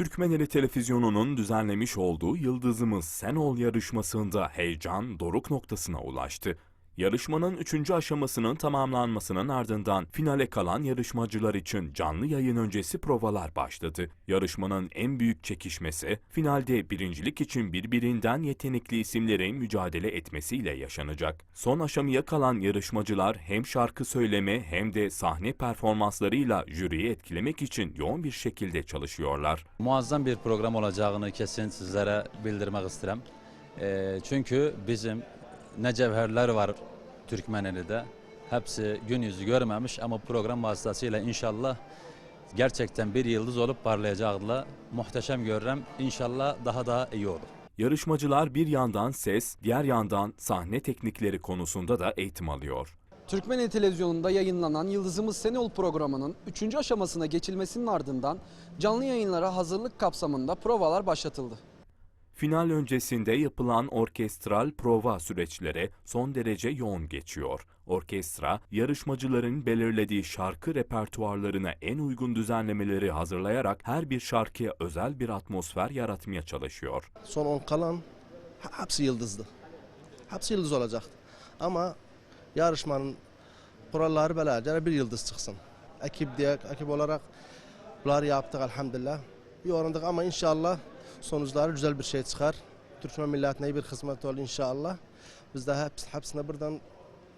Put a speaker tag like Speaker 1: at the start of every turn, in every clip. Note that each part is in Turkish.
Speaker 1: Türkmeneli Televizyonu'nun düzenlemiş olduğu Yıldızımız Sen Ol yarışmasında heyecan doruk noktasına ulaştı. Yarışmanın üçüncü aşamasının tamamlanmasının ardından finale kalan yarışmacılar için canlı yayın öncesi provalar başladı. Yarışmanın en büyük çekişmesi finalde birincilik için birbirinden yetenekli isimlerin mücadele etmesiyle yaşanacak. Son aşamaya kalan yarışmacılar hem şarkı söyleme hem de sahne performanslarıyla jüriyi etkilemek için yoğun bir şekilde çalışıyorlar.
Speaker 2: Muazzam bir program olacağını kesin sizlere bildirmek isterim. Ee, çünkü bizim ne cevherler var Türkmeneli'de. Hepsi gün yüzü görmemiş ama program vasıtasıyla inşallah gerçekten bir yıldız olup parlayacaklar. Muhteşem görürüm. İnşallah daha da iyi olur.
Speaker 1: Yarışmacılar bir yandan ses, diğer yandan sahne teknikleri konusunda da eğitim alıyor.
Speaker 3: Türkmeneli Televizyonu'nda yayınlanan Yıldızımız Senol programının 3. aşamasına geçilmesinin ardından canlı yayınlara hazırlık kapsamında provalar başlatıldı.
Speaker 1: Final öncesinde yapılan orkestral prova süreçleri son derece yoğun geçiyor. Orkestra, yarışmacıların belirlediği şarkı repertuarlarına en uygun düzenlemeleri hazırlayarak her bir şarkıya özel bir atmosfer yaratmaya çalışıyor.
Speaker 4: Son 10 kalan hepsi yıldızdı. Hepsi yıldız olacaktı. Ama yarışmanın kuralları belirleyecek bir yıldız çıksın. Ekip diye ekip olarak bunları yaptık elhamdülillah. Yorunduk ama inşallah sonuçları güzel bir şey çıkar. Türkmen milletine bir hizmet olur inşallah. Biz de hepsi, hepsine buradan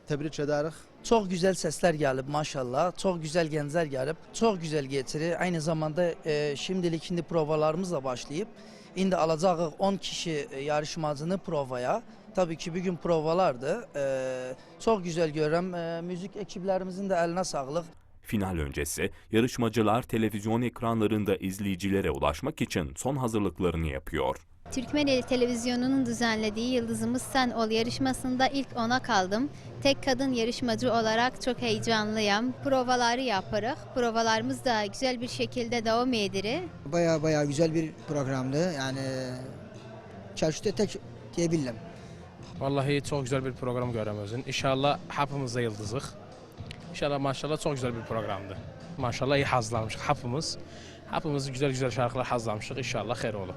Speaker 4: tebrik ederiz.
Speaker 5: Çok güzel sesler gelip maşallah. Çok güzel gençler gelip çok güzel getiri. Aynı zamanda e, şimdilik şimdi provalarımızla başlayıp indi alacağız 10 kişi e, yarışmacını provaya. Tabii ki bir gün provalardı. E, çok güzel görürüm. E, müzik ekiplerimizin de eline sağlık.
Speaker 1: Final öncesi yarışmacılar televizyon ekranlarında izleyicilere ulaşmak için son hazırlıklarını yapıyor.
Speaker 6: Türkmeneli Televizyonu'nun düzenlediği Yıldızımız Sen Ol yarışmasında ilk ona kaldım. Tek kadın yarışmacı olarak çok heyecanlıyım. Provaları yaparız. Provalarımız da güzel bir şekilde devam edilir.
Speaker 7: Baya baya güzel bir programdı. Yani çarşıda tek diyebilirim.
Speaker 8: Vallahi çok güzel bir program göremezsin. İnşallah hepimiz de yıldızıq. İnşallah maşallah çok güzel bir programdı. Maşallah iyi hazırlanmışıq hepimiz. Hepimiz güzel güzel şarkılar hazırlamışıq. İnşallah xeyir olur.